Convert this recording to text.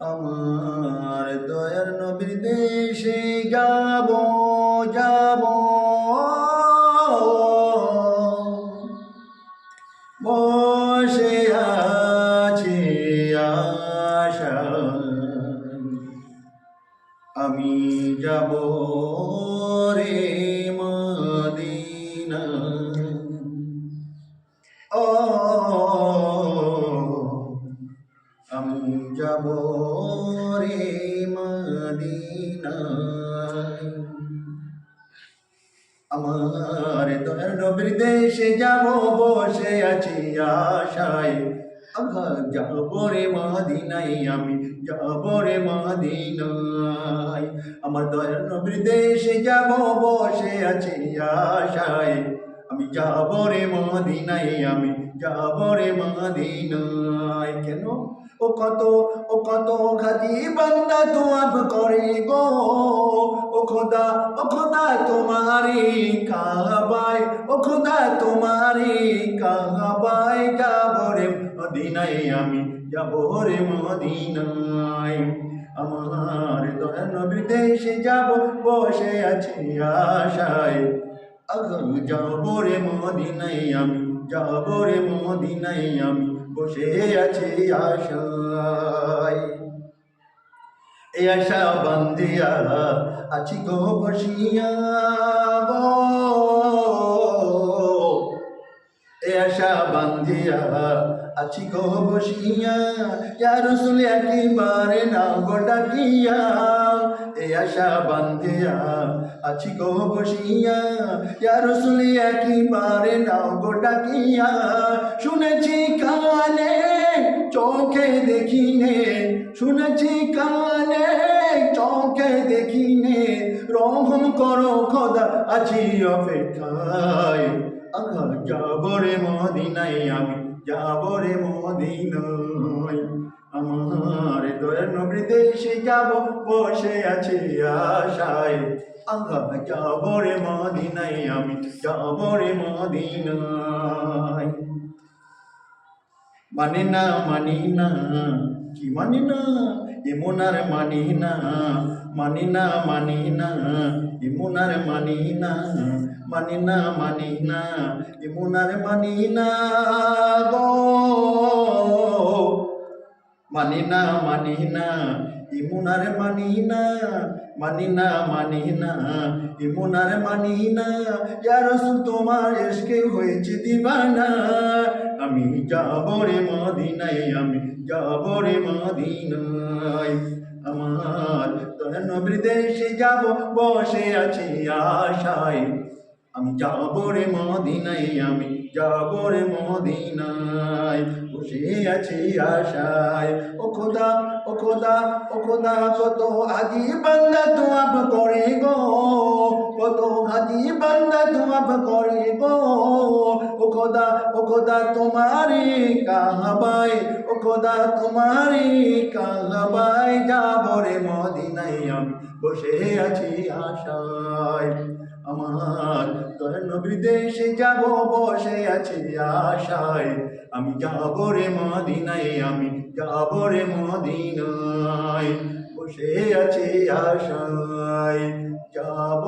আমার দয়ার নবীর দেশে যাব যাব। বসে আছি আশা আমি যাব যাব রে মদিনা আমার দয়ার নবীর দেশে যাব, বসে আছি আশায়। আঘা যাব রে মদিনাই আমি যাব রে মদিনায়। আমার দয়ার নবীর দেশে যাব, বসে আছি আশায়। আমি যাব রে মদিনাই আমি যাব রে মদিনায়। কেন? ও কত ও কত খাজি বান্দা তোয়াব করে গো। ও খোদা ও খোদা তোমারি কাবাই ও খোদা তোমারি কাবাই যাব রে মদিনায়, আমি যাব রে মদিনায়। আমার দয়া নবীর দেশে যাব, বসে আছি আশায়। আগাম যাব রে মদিনায়, আমি যাব রে মদিনায়, আমি বসে আছি আশায়। এ আশা বান্দিয়া আছি গো বসিয়া এ আশা বান্ধিয়া আছি গো বসিয়া, ইয়া রসুল একেবারে না গো ডাকিয়া, এ আশা বান্ধিয়া আছি গো বসিয়া, ইয়া রসুল একেবারে না গো ডাকিয়া। শুনেছি কানে, চোখে দেখিনে, শুনেছি কানে, চোখে দেখিনে, রহম করো খোদা, আছি অপেক্ষায়। আঘা যাবরে আমি যাবরে মদিনাই আমার দয়ার নবী দেশে যাব, বসে আছে আশায়। আঘা যাবরে মদিনাই আমি যাবরে মদিনাই মানে না, মানি না, কি মানি না এমনার মানি না। মানি না মানি না ইমুনার মানি না মানি না মানি না ইমুনার মানি না গো। মানি না মানি না ইমুনার মানি না মানি না মানি না ইমুনার মানি না ইয়া রাসূল, তোমার এসকে হয়েছে দিবানা। আমি যাব রে মদিনায়, আমি যাব রে মদিনায়। আমার তোর নবীর দেশে যাব, বসে আছি আশায়। আমি যাব রে মদিনায়, আমি যাব রে মদিনায়। বসে আছি আশায়। ও খোদা ও খোদা ও খোদা, কত আজি বান্দা তোয়াব করে গো। কত আজি বান্দা তোয়াব করে গো। খোদা, ও খোদা তোমারি কাহাবাই ও খোদা তোমারি কাহাবাই যাব রে মদিনায় আমি, বসে আছি আশায়। আমার তোর বিদেশে যাব, বসে আছি আশায়। আমি যাব রে মদিনায় আমি, যাব রে মদিনায়, বসে আছি আশায়। যাব